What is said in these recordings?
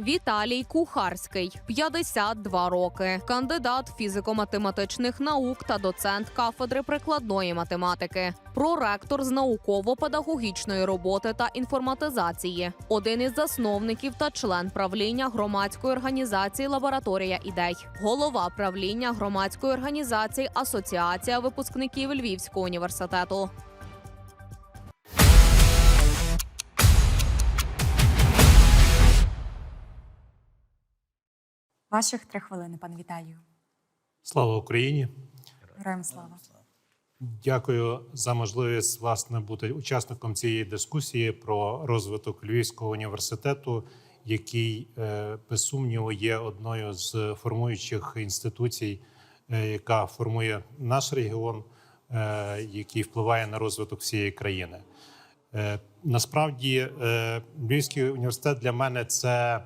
Віталій Кухарський, 52 роки, кандидат фізико-математичних наук та доцент кафедри прикладної математики, проректор з науково-педагогічної роботи та інформатизації, один із засновників та член правління громадської організації Лабораторія ідей, голова правління громадської організації Асоціація випускників Львівського університету. Ваших три хвилини, пан Віталію. Слава Україні! Героям слава. Дякую за можливість власне бути учасником цієї дискусії про розвиток Львівського університету, який е, без сумніву є одною з формуючих інституцій, е, яка формує наш регіон, е, який впливає на розвиток всієї країни. Насправді, Львівський університет для мене це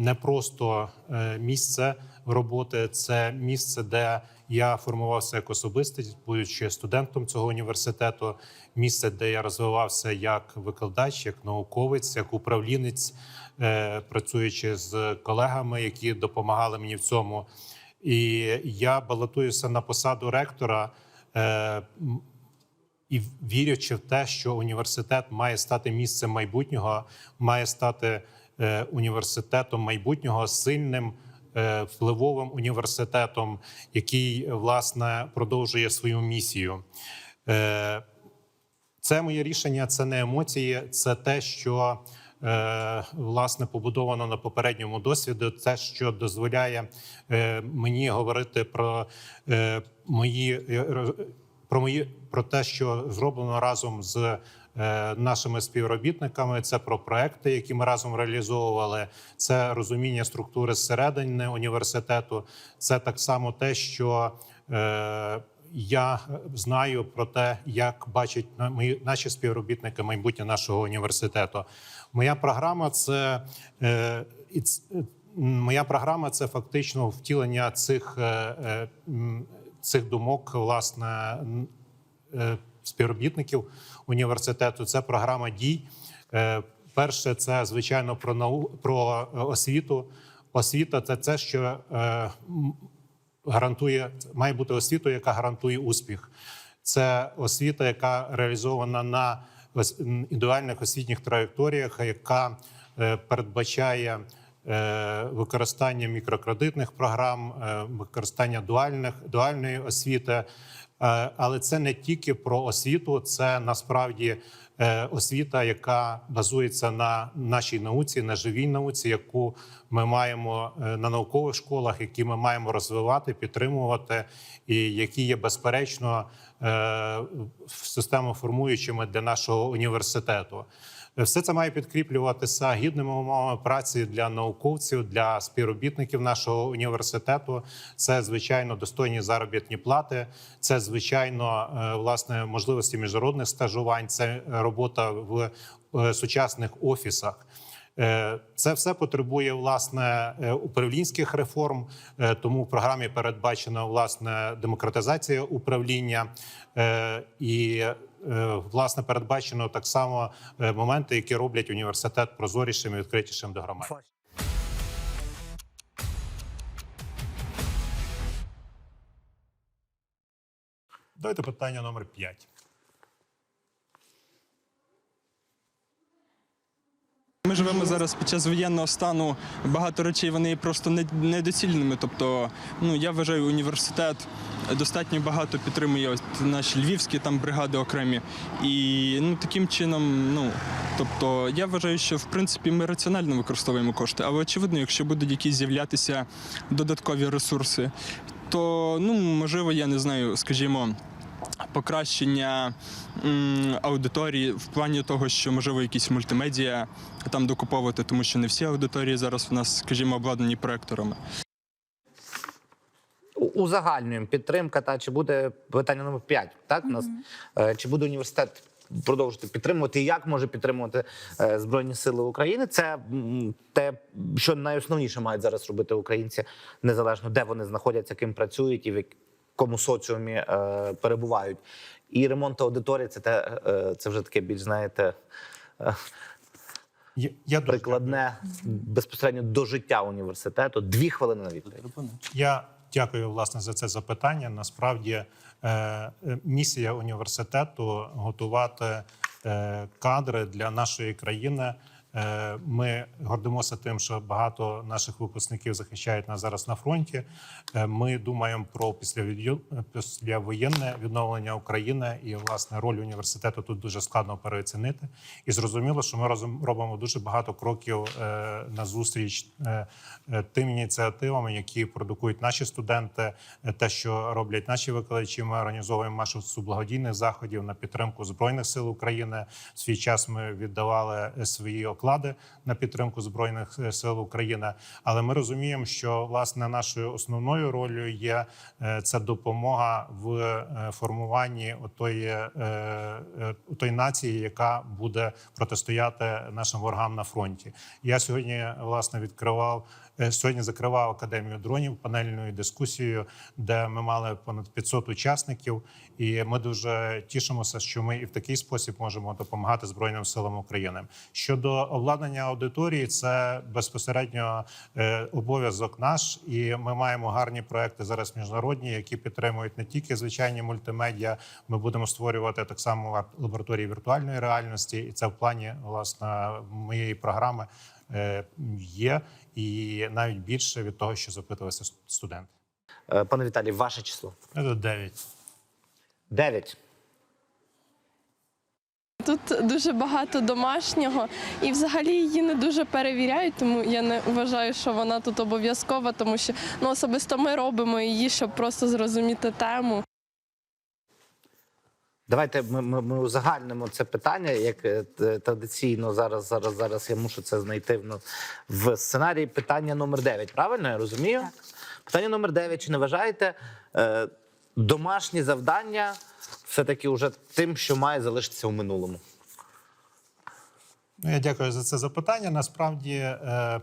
не просто е, місце роботи, це місце, де я формувався як особистість, будучи студентом цього університету. Місце, де я розвивався як викладач, як науковець, як управлінець, е, працюючи з колегами, які допомагали мені в цьому. І я балотуюся на посаду ректора. е, і вірячи в те, що університет має стати місцем майбутнього, має стати університетом майбутнього сильним. е, Впливовим університетом, який власне продовжує свою місію, Е, це моє рішення, це не емоції, це те, що е, власне побудовано на попередньому досвіду. Це що дозволяє е, мені говорити про е, мої е, про мої про те, що зроблено разом з е, нашими співробітниками. Це про проекти, які ми разом реалізовували. Це розуміння структури зсередини університету. Це так само те, що е, я знаю про те, як бачать наші співробітники майбутнє нашого університету. Моя програма це е, е, моя програма це фактично втілення цих, е, е, цих думок, власне, е, співробітників університету. Це програма дій. Е, Перше, це звичайно про нау про е, освіту. Освіта це це, що е, гарантує має бути освітою, яка гарантує успіх. Це освіта, яка реалізована на індивідуальних освітніх траєкторіях, яка передбачає використання мікрокредитних програм, використання дуальних дуальної освіти. Е, Але це не тільки про освіту, це насправді е, освіта, яка базується на нашій науці, на живій науці, яку ми маємо е, на наукових школах, які ми маємо розвивати, підтримувати, і які є безперечно системоформуючими для нашого університету. Все це має підкріплюватися гідними умовами праці для науковців, для співробітників нашого університету. Це звичайно достойні заробітні плати. Це звичайно е, власне можливості міжнародних стажувань. Це робота в е, сучасних офісах. Е, Це все потребує власне управлінських реформ. Тому в програмі передбачена власне демократизація управління і власне передбачено так само е, моменти, які роблять університет прозорішим і відкритішим до громади. Давайте питання номер 5. Ми живемо зараз під час воєнного стану. Багато речей вони просто недоцільними. Тобто, ну я вважаю, університет достатньо багато підтримує ось наші львівські там бригади окремі. І ну таким чином, ну тобто, я вважаю, що в принципі ми раціонально використовуємо кошти. Але очевидно, якщо будуть якісь з'являтися додаткові ресурси, то ну можливо, я не знаю, скажімо покращення м, аудиторії в плані того, що можливо якісь мультимедіа там докуповувати, тому що не всі аудиторії зараз в нас, скажімо, обладнані проекторами. Узагальнюємо підтримка, та чи буде питання номер 5, так? У нас Е, чи буде університет продовжувати підтримувати, і як може підтримувати е, Збройні Сили України? Це те, що найосновніше мають зараз робити українці, незалежно де вони знаходяться, ким працюють і в якому соціумі е, перебувають. І ремонт аудиторії це те, е, це вже таке більш знаєте. е, Я, я дуже прикладне безпосередньо до життя університету. Дві хвилини на відповідь. Я дякую власне за це запитання. Насправді е, е, місія університету готувати е, кадри для нашої країни. Е, Ми гордимося тим, що багато наших випускників захищають нас зараз на фронті. Е, Ми думаємо про післявоєнне відновлення України, і власне роль університету тут дуже складно переоцінити. І зрозуміло, що ми разом робимо дуже багато кроків е, на зустріч тим ініціативам, які продукують наші студенти, те, що роблять наші викладачі. Ми організовуємо масу благодійних заходів на підтримку збройних сил України. В свій час ми віддавали свої оклади на підтримку збройних е, сил України. Але ми розуміємо, що власне нашою основною ролью є це допомога в е, формуванні отої, е, отої нації, яка буде протистояти нашим ворогам на фронті. Я сьогодні власне відкривав. Е, Сьогодні закривав академію дронів панельною дискусією, де ми мали понад 500 учасників, і ми дуже тішимося, що ми і в такий спосіб можемо допомагати Збройним силам України. Щодо обладнання аудиторії, це безпосередньо е, обов'язок наш, і ми маємо гарні проекти зараз міжнародні, які підтримують не тільки звичайні мультимедіа. Ми будемо створювати так само лабораторії віртуальної реальності, і це в плані власне моєї програми є, і навіть більше від того, що запитувався студент. Е, Пане Віталій, ваше число Це 9. дев'ять. Тут дуже багато домашнього, і взагалі її не дуже перевіряють, тому я не вважаю, що вона тут обов'язкова, тому що ну особисто ми робимо її, щоб просто зрозуміти тему. Давайте ми, ми, ми узагальнимо це питання, як е, традиційно зараз, зараз, зараз я мушу це знайти в, в сценарії. Питання номер 9. Правильно я розумію? Так. Питання номер 9. Чи не вважаєте е, домашні завдання все-таки вже тим, що має залишитися у минулому? Ну, я дякую за це запитання. Насправді е,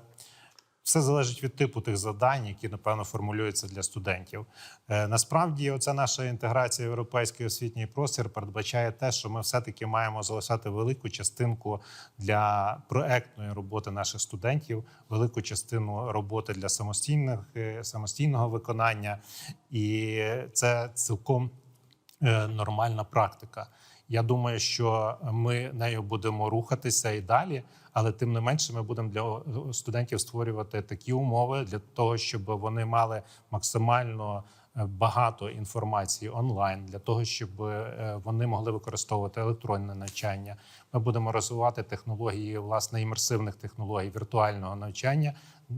все залежить від типу тих завдань, які напевно формулюються для студентів. Е, насправді, оця наша інтеграція в європейський освітній простір передбачає те, що ми все-таки маємо залишати велику частинку для проектної роботи наших студентів, велику частину роботи для самостійних е, самостійного виконання, і це цілком е, нормальна практика. Я думаю, що ми нею будемо рухатися і далі, але тим не менше, ми будемо для студентів створювати такі умови для того, щоб вони мали максимально е, багато інформації онлайн, для того, щоб е, вони могли використовувати електронне навчання. Ми будемо розвивати технології власне імерсивних технологій віртуального навчання,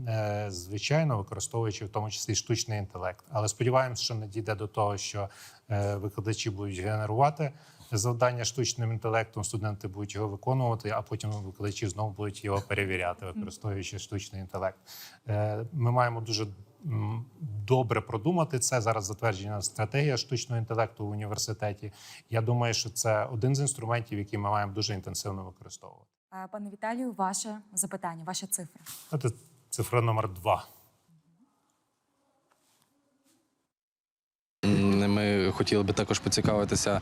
е, звичайно, використовуючи в тому числі штучний інтелект. Але сподіваємося, що не дійде до того, що е, викладачі будуть генерувати завдання штучним інтелектом, студенти будуть його виконувати, а потім викладачі знову будуть його перевіряти, використовуючи штучний інтелект. Е, Ми маємо дуже добре продумати це. Зараз затверджена стратегія штучного інтелекту в університеті. Я думаю, що це один з інструментів, які ми маємо дуже інтенсивно використовувати. Е, Пане Віталію, ваше запитання, ваша цифра. Це цифра номер два. Ми хотіли би також поцікавитися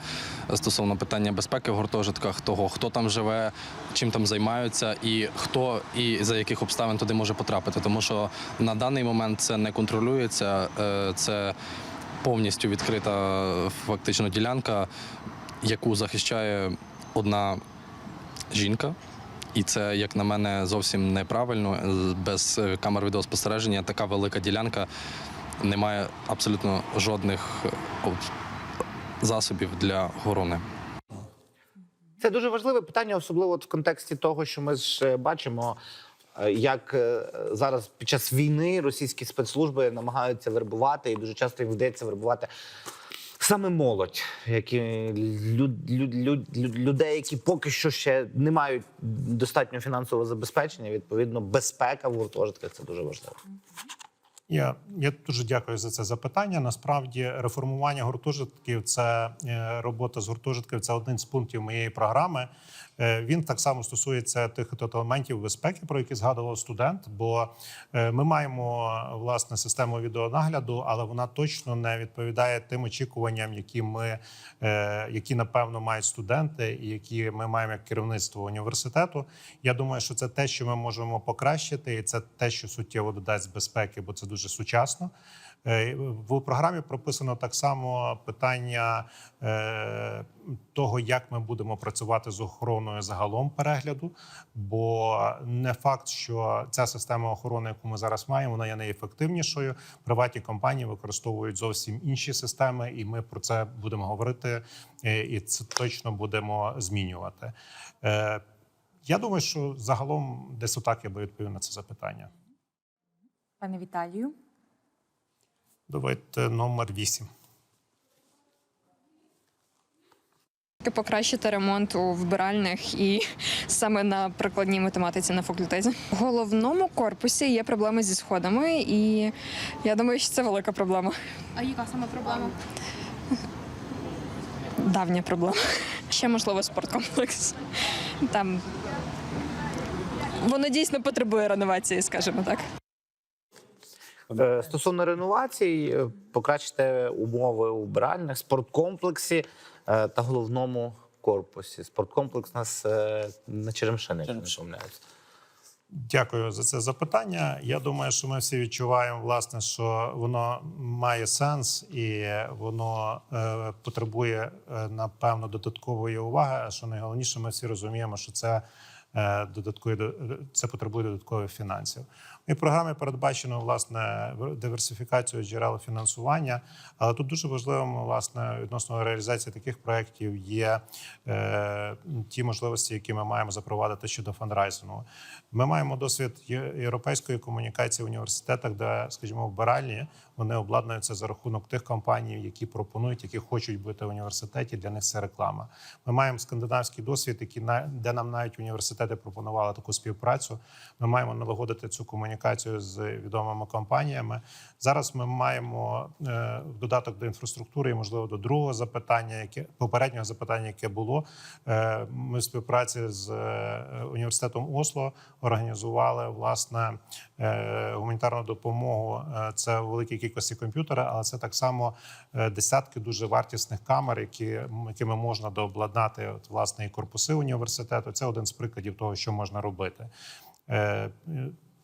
стосовно питання безпеки в гуртожитках, того, хто там живе, чим там займаються, і хто і за яких обставин туди може потрапити. Тому що на даний момент це не контролюється, е, це повністю відкрита фактично ділянка, яку захищає одна жінка. І це, як на мене, зовсім неправильно. Без е, камер відеоспостереження така велика ділянка немає абсолютно жодних е, засобів для охорони. Це дуже важливе питання, особливо от в контексті того, що ми ж е, бачимо, е, як зараз під час війни російські спецслужби намагаються вербувати, і дуже часто їм вдається вербувати саме молодь, які люд, люд, люд, люд- людей, які поки що ще не мають достатньо фінансового забезпечення. Відповідно, безпека в гуртожитках це дуже важливо. Я, я дуже дякую за це запитання. Насправді, реформування гуртожитків це е, робота з гуртожитків. Це один з пунктів моєї програми. Е, Він так само стосується тих елементів безпеки, про які згадував студент. Бо е, ми маємо власне систему відеонагляду, але вона точно не відповідає тим очікуванням, які ми які напевно мають студенти, і які ми маємо як керівництво університету. Я думаю, що це те, що ми можемо покращити, і це те, що суттєво додасть безпеки, бо це дуже сучасно. Е, В програмі прописано так само питання е, того, як ми будемо працювати з охороною загалом перегляду. Бо не факт, що ця система охорони, яку ми зараз маємо, вона є найефективнішою. Приватні компанії використовують зовсім інші системи, і ми про це будемо говорити, е, і це точно будемо змінювати. Я думаю, що загалом десь отак я би відповів на це запитання. Пане Віталію, Давайте номер 8. Покращити ремонт у вбиральних і саме на прикладній математиці на факультеті. В головному корпусі є проблеми зі сходами, і я думаю, що це велика проблема. А яка саме проблема? Давня проблема. Ще можливо спорткомплекс. Там воно дійсно потребує реновації, скажімо так. Е, Стосовно реновацій, е, покращити умови у вбиральних, спорткомплексі е, та головному корпусі. Спорткомплекс у нас е, на Черемшини, якщо не помиляюсь. Дякую за це запитання. Я думаю, що ми всі відчуваємо, власне, що воно має сенс і воно е, потребує е, напевно додаткової уваги. А що найголовніше, ми всі розуміємо, що це е, додаткові це потребує додаткових фінансів. В моїй програмі передбачено власне диверсифікацію джерел фінансування, але тут дуже важливим власне відносно реалізації таких проєктів є е, ті можливості, які ми маємо запровадити щодо фандрайзингу. Ми маємо досвід європейської комунікації в університетах, де, скажімо, вбиральні вони обладнуються за рахунок тих компаній, які пропонують, які хочуть бути в університеті. Для них це реклама. Ми маємо скандинавський досвід, який на де нам навіть університети пропонували таку співпрацю. Ми маємо налагодити цю комунікацію з відомими компаніями. Зараз ми маємо е, в додаток до інфраструктури, і можливо до другого запитання, яке попереднього запитання, яке було. Е, ми в співпраці з е, університетом Осло організували власне е, гуманітарну допомогу. Е, Це великі кількості комп'ютера, але це так само е, десятки дуже вартісних камер, які якими можна дообладнати от, власне і корпуси університету. Це один з прикладів того, що можна робити.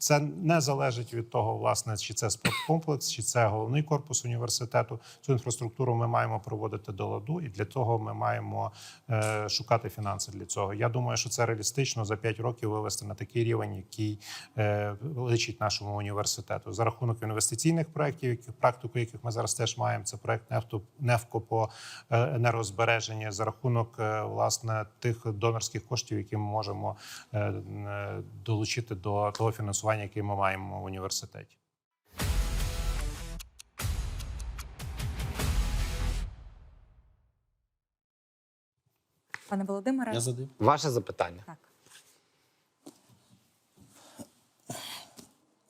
Це не залежить від того, власне, чи це спорткомплекс, чи це головний корпус університету. Цю інфраструктуру ми маємо проводити до ладу, і для того ми маємо е, шукати фінанси для цього. Я думаю, що це реалістично за 5 років вивести на такий рівень, який е, личить нашому університету за рахунок інвестиційних проєктів, які практику яких ми зараз теж маємо. Це проект «Нефту- «Нефко» по е, енергозбереженні за рахунок е, власне тих донорських коштів, які ми можемо е, е, долучити до того фінансування, яке ми маємо в університеті. пане Володимире, Я задаю. Ваше запитання. так.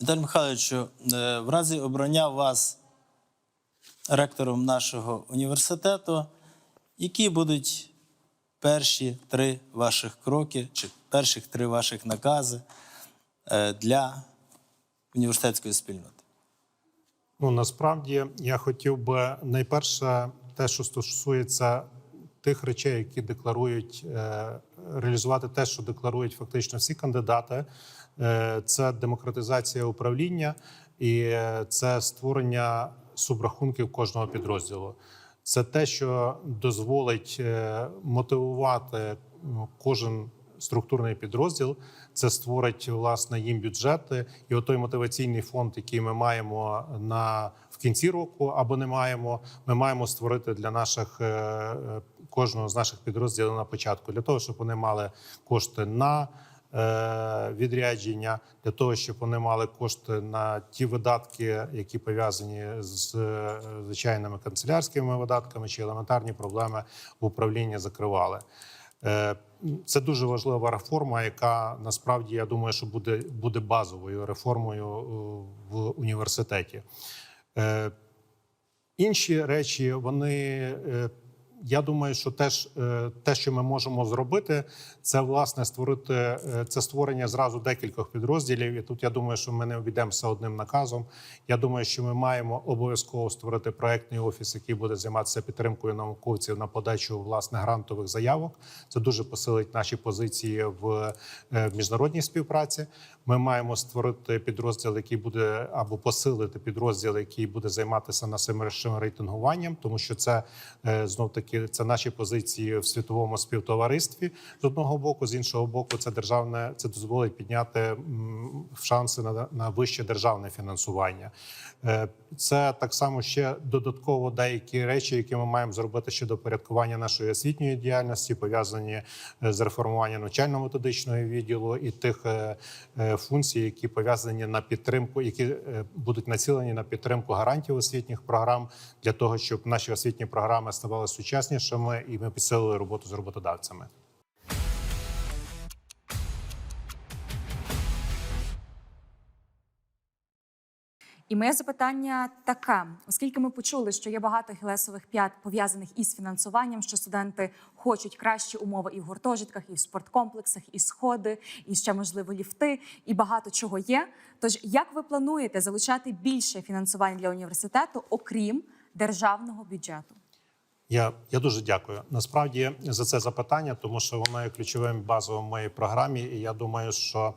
Віталій Михайловичу, е, в разі обрання вас ректором нашого університету, які будуть перші три ваших кроки чи перших три ваших накази для університетської спільноти? Ну насправді я хотів би найперше, те, що стосується тих речей, які декларують е, реалізувати те, що декларують фактично всі кандидати, е, це демократизація управління і е, це створення субрахунків кожного підрозділу. Це те, що дозволить е, мотивувати ну, кожен структурний підрозділ. Це створить власне їм бюджети, і отой мотиваційний фонд, який ми маємо на в кінці року, або не маємо. Ми маємо створити для наших е, е, кожного з наших підрозділів на початку, для того, щоб вони мали кошти на е, відрядження, для того, щоб вони мали кошти на ті видатки, які пов'язані з звичайними канцелярськими видатками чи елементарні проблеми в управлінні закривали. Е, Це дуже важлива реформа, яка насправді я думаю, що буде, буде базовою реформою е, в університеті. Е, Інші речі, вони я думаю, що теж е, те, що ми можемо зробити, це власне створити е, це створення зразу декількох підрозділів. І тут я думаю, що ми не обійдемося одним наказом. Я думаю, що ми маємо обов'язково створити проектний офіс, який буде займатися підтримкою науковців на подачу власне грантових заявок. Це дуже посилить наші позиції в, е, в міжнародній співпраці. Ми маємо створити підрозділ, який буде або посилити підрозділ, який буде займатися насамперед рейтингуванням, тому що це знов таки це наші позиції в світовому співтоваристві з одного боку, з іншого боку, це державне це дозволить підняти шанси на, на вище державне фінансування. Е, Це так само ще додатково деякі речі, які ми маємо зробити щодо порядкування нашої освітньої діяльності, пов'язані е, з реформуванням навчально-методичного відділу і тих е, які пов'язані на підтримку, які е, будуть націлені на підтримку гарантів освітніх програм для того, щоб наші освітні програми ставали сучаснішими, і ми підсилили роботу з роботодавцями. І моє запитання таке: оскільки ми почули, що є багато гілесових п'ят пов'язаних із фінансуванням, що студенти хочуть кращі умови і в гуртожитках, і в спорткомплексах, і сходи, і ще можливо ліфти, і багато чого є. Тож як ви плануєте залучати більше фінансування для університету, окрім державного бюджету? Я, я дуже дякую насправді за це запитання, тому що воно є ключовим базовим в моїй програмі. І я думаю, що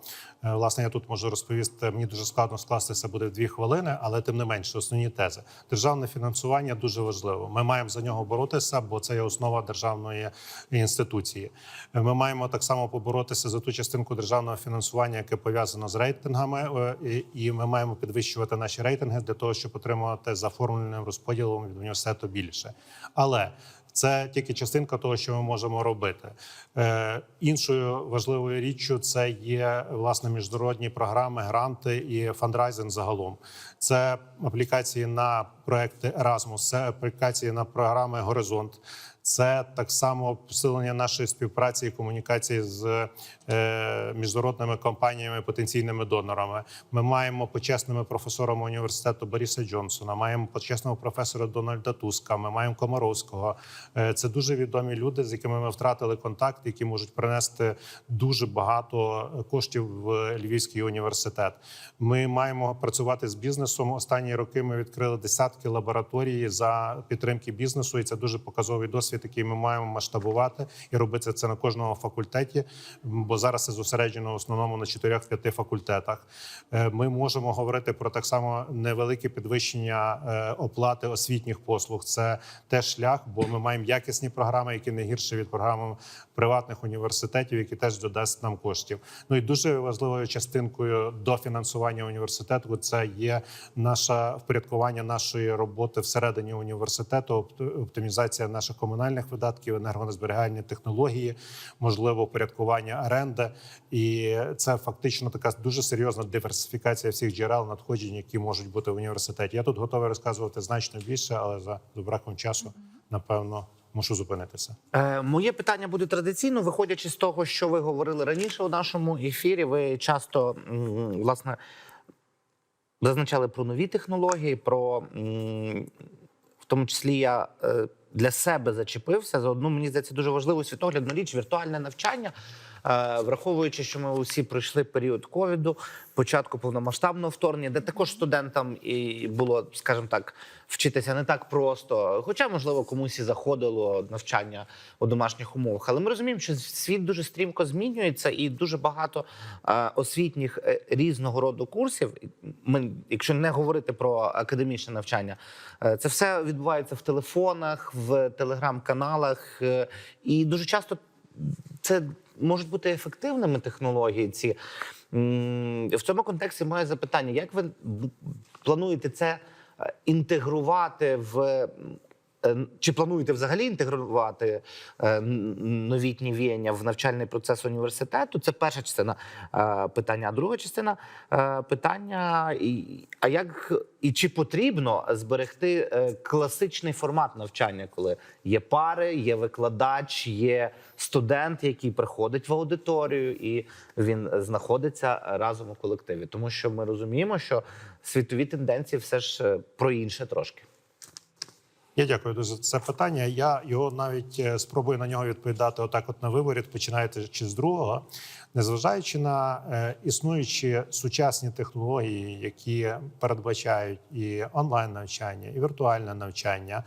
власне я тут можу розповісти. Мені дуже складно скластися буде в дві хвилини, але тим не менше, основні тези. Державне фінансування дуже важливо. Ми маємо за нього боротися, бо це є основа державної інституції. Е, Ми маємо так само поборотися за ту частинку державного фінансування, яке пов'язано з рейтингами, е, і ми маємо підвищувати наші рейтинги для того, щоб отримувати за формульним розподілом від університету більше. Але це тільки частинка того, що ми можемо робити. Е, іншою важливою річчю це є власне міжнародні програми, гранти і фандрайзинг загалом. Це аплікації на проекти Erasmus, це аплікації на програми Горизонт. Це так само посилення нашої співпраці і комунікації з е, міжнародними компаніями, потенційними донорами. Ми маємо почесними професорами університету Боріса Джонсона. Маємо почесного професора Дональда Туска. Ми маємо Комаровського. Е, це дуже відомі люди, з якими ми втратили контакт, які можуть принести дуже багато коштів в Львівський університет. Ми маємо працювати з бізнесом. Останні роки ми відкрили десятки лабораторій за підтримки бізнесу, і це дуже показовий досвід, який ми маємо масштабувати і робити це на кожному факультеті. Бо зараз це зосереджено в основному на 4-5 факультетах. Е, Ми можемо говорити про так само невелике підвищення е, оплати освітніх послуг. Це теж шлях, бо ми маємо якісні програми, які не гірше від програм приватних університетів, які теж додасть нам коштів. Ну і дуже важливою частинкою до фінансування університету це є наше впорядкування нашої роботи всередині університету, опт- оптимізація наших комунальних видатків, енергонезберігання технології, можливо, впорядкування оренди. І це фактично така дуже серйозна диверсифікація всіх джерел надходжень, які можуть бути в університеті. Я тут готовий розказувати значно більше, але за за браком часу, напевно, мушу зупинитися. Е, моє питання буде традиційно, виходячи з того, що ви говорили раніше у нашому ефірі. Ви часто власне зазначали про нові технології, про в тому числі я е, для себе зачепився за одну, мені здається, дуже важливу світоглядну річ віртуальне навчання. Враховуючи, що ми усі пройшли період ковіду, початку повномасштабного вторгнення, де також студентам і було, скажімо так, вчитися не так просто. Хоча, можливо, комусь і заходило навчання у домашніх умовах. Але ми розуміємо, що світ дуже стрімко змінюється, і дуже багато освітніх е, різного роду курсів. Ми, якщо не говорити про академічне навчання, е, це все відбувається в телефонах, в телеграм-каналах, е, і дуже часто це можуть бути ефективними технології. Ці в цьому контексті моє запитання: як ви плануєте це е, інтегрувати в Чи плануєте взагалі інтегрувати е, новітні віяння в навчальний процес університету? Це перша частина е, питання. А друга частина е, питання: а як і чи потрібно зберегти е, класичний формат навчання, коли є пари, є викладач, є студент, який приходить в аудиторію, і він знаходиться разом у колективі, тому що ми розуміємо, що світові тенденції все ж е, про інше трошки. Я дякую дуже за це питання. Я його навіть е, спробую на нього відповідати отак, от на виборі, починаючи з другого, незважаючи на е, існуючі сучасні технології, які передбачають і онлайн навчання, і віртуальне навчання.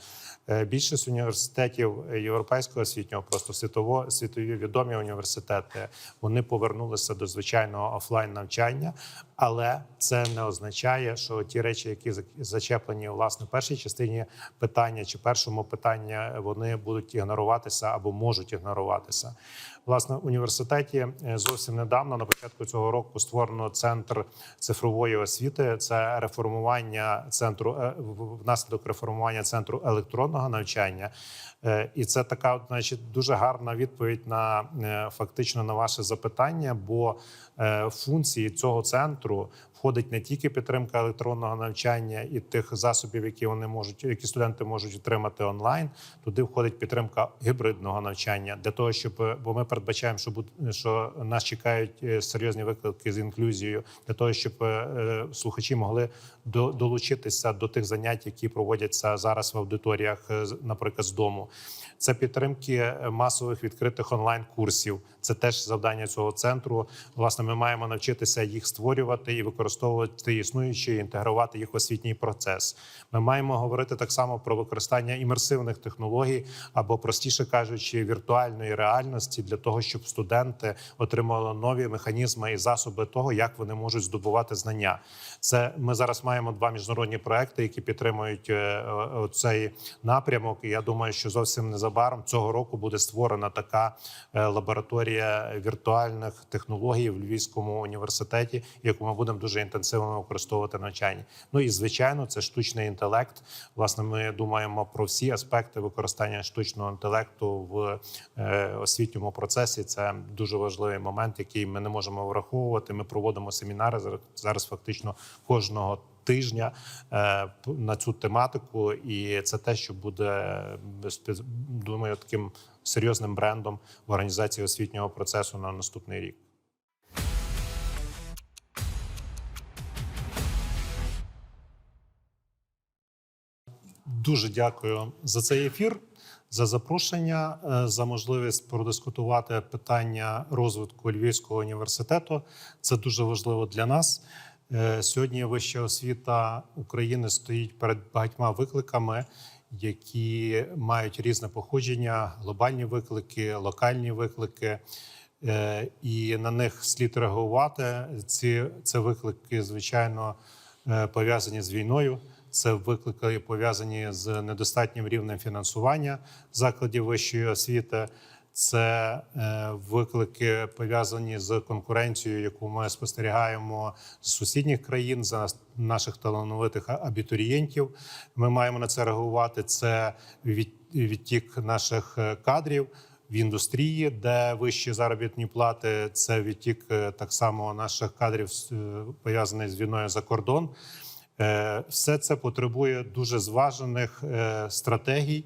Е, більшість університетів європейського освітнього, просто світово світові відомі університети, вони повернулися до звичайного офлайн навчання, але це не означає, що ті речі, які за- зачеплені власне в першій частині питання чи першому питання, вони будуть ігноруватися або можуть ігноруватися. Власне, університеті е, зовсім недавно, на початку цього року, створено центр цифрової освіти. Це реформування центру е, внаслідок реформування центру електронного навчання. Е, І це така, значить, дуже гарна відповідь на фактично на ваше запитання. Бо функції цього центру входить не тільки підтримка електронного навчання і тих засобів, які вони можуть, які студенти можуть отримати онлайн. Туди входить підтримка гібридного навчання для того, щоб бо ми передбачаємо, що буд- що нас чекають е, серйозні виклики з інклюзією, для того, щоб е, е, слухачі могли до, долучитися до тих занять, які проводяться зараз в аудиторіях, наприклад, з дому. Це підтримки масових відкритих онлайн курсів. Це теж завдання цього центру. Власне, ми маємо навчитися їх створювати і використовувати існуючі, і інтегрувати їх в освітній процес. Ми маємо говорити так само про використання імерсивних технологій або, простіше кажучи, віртуальної реальності для того, щоб студенти отримали нові механізми і засоби того, як вони можуть здобувати знання. Це ми зараз маємо два міжнародні проекти, які підтримують е, е, цей напрямок. І я думаю, що зовсім незабаром цього року буде створена така е, лабораторія віртуальних технологій в Львівському університеті, яку ми будемо дуже інтенсивно використовувати в навчанні. Ну і звичайно, це штучний інтелект. Власне, ми думаємо про всі аспекти використання штучного інтелекту в е, освітньому процесі. Це дуже важливий момент, який ми не можемо враховувати. Ми проводимо семінари зараз- зараз, фактично кожного. Тижня е, на цю тематику, і це те, що буде е, думаю, таким серйозним брендом в організації освітнього процесу на наступний рік. Дуже дякую за цей ефір, за запрошення, е, за можливість продискутувати питання розвитку Львівського університету. Це дуже важливо для нас. Е, Сьогодні вища освіта України стоїть перед багатьма викликами, які мають різне походження: глобальні виклики, локальні виклики. Е, І на них слід реагувати. Ці це виклики, звичайно, пов'язані з війною. Це виклики пов'язані з недостатнім рівнем фінансування закладів вищої освіти. Це е, виклики пов'язані з конкуренцією, яку ми спостерігаємо з сусідніх країн за наших талановитих абітурієнтів. Ми маємо на це реагувати. Це відтік наших е, кадрів в індустрії, де вищі заробітні плати. Це відтік е, так само наших кадрів пов'язаний з війною за кордон. Е, Все це потребує дуже зважених е, стратегій,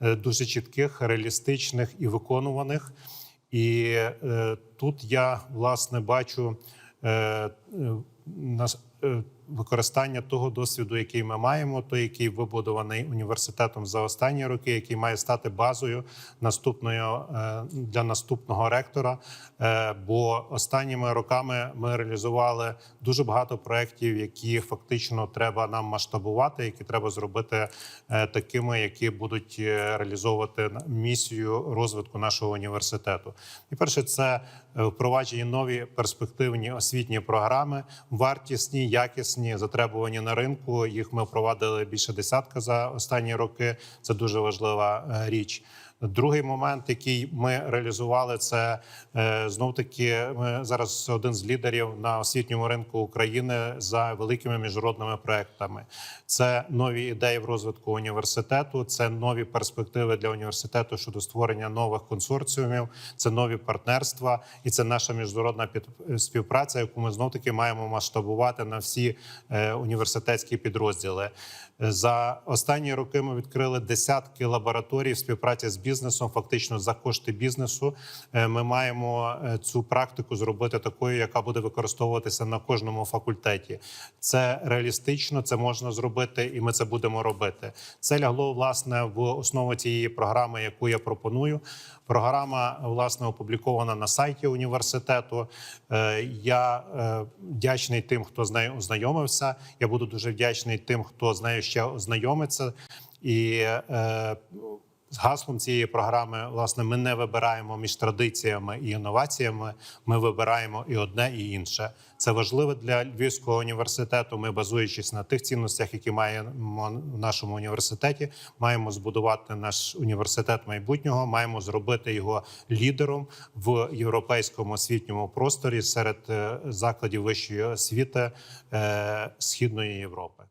е, дуже чітких, реалістичних і виконуваних. І тут я власне бачу е, використання того досвіду, який ми маємо, той, який вибудований університетом за останні роки, який має стати базою наступною е, для наступного ректора. Е, Бо останніми роками ми реалізували дуже багато проєктів, які фактично треба нам масштабувати, які треба зробити е, такими, які будуть реалізовувати місію розвитку нашого університету. І перше, це впроваджені нові перспективні освітні програми, вартісні, якісні, затребувані на ринку. Їх ми впровадили більше десятка за останні роки. Це дуже важлива е, річ. Другий момент, який ми реалізували, це знов таки ми зараз один з лідерів на освітньому ринку України за великими міжнародними проектами. Це нові ідеї в розвитку університету, це нові перспективи для університету щодо створення нових консорціумів, це нові партнерства, і це наша міжнародна співпраця, яку ми знов таки маємо масштабувати на всі е, університетські підрозділи. За останні роки ми відкрили десятки лабораторій співпраці з бізнесом, фактично за кошти бізнесу. Е, Ми маємо е, цю практику зробити такою, яка буде використовуватися на кожному факультеті. Це реалістично, це можна зробити, і ми це будемо робити. Це лягло власне в основу цієї програми, яку я пропоную. Програма власне опублікована на сайті університету. Е, Я вдячний тим, хто з нею ознайомився. Я буду дуже вдячний тим, хто з нею ще ознайомиться. І е, з гаслом цієї програми, власне, ми не вибираємо між традиціями і інноваціями. Ми вибираємо і одне, і інше. Це важливо для Львівського університету. Ми, базуючись на тих цінностях, які маємо в нашому університеті, маємо збудувати наш університет майбутнього. Маємо зробити його лідером в європейському освітньому просторі серед е, закладів вищої освіти е, східної Європи.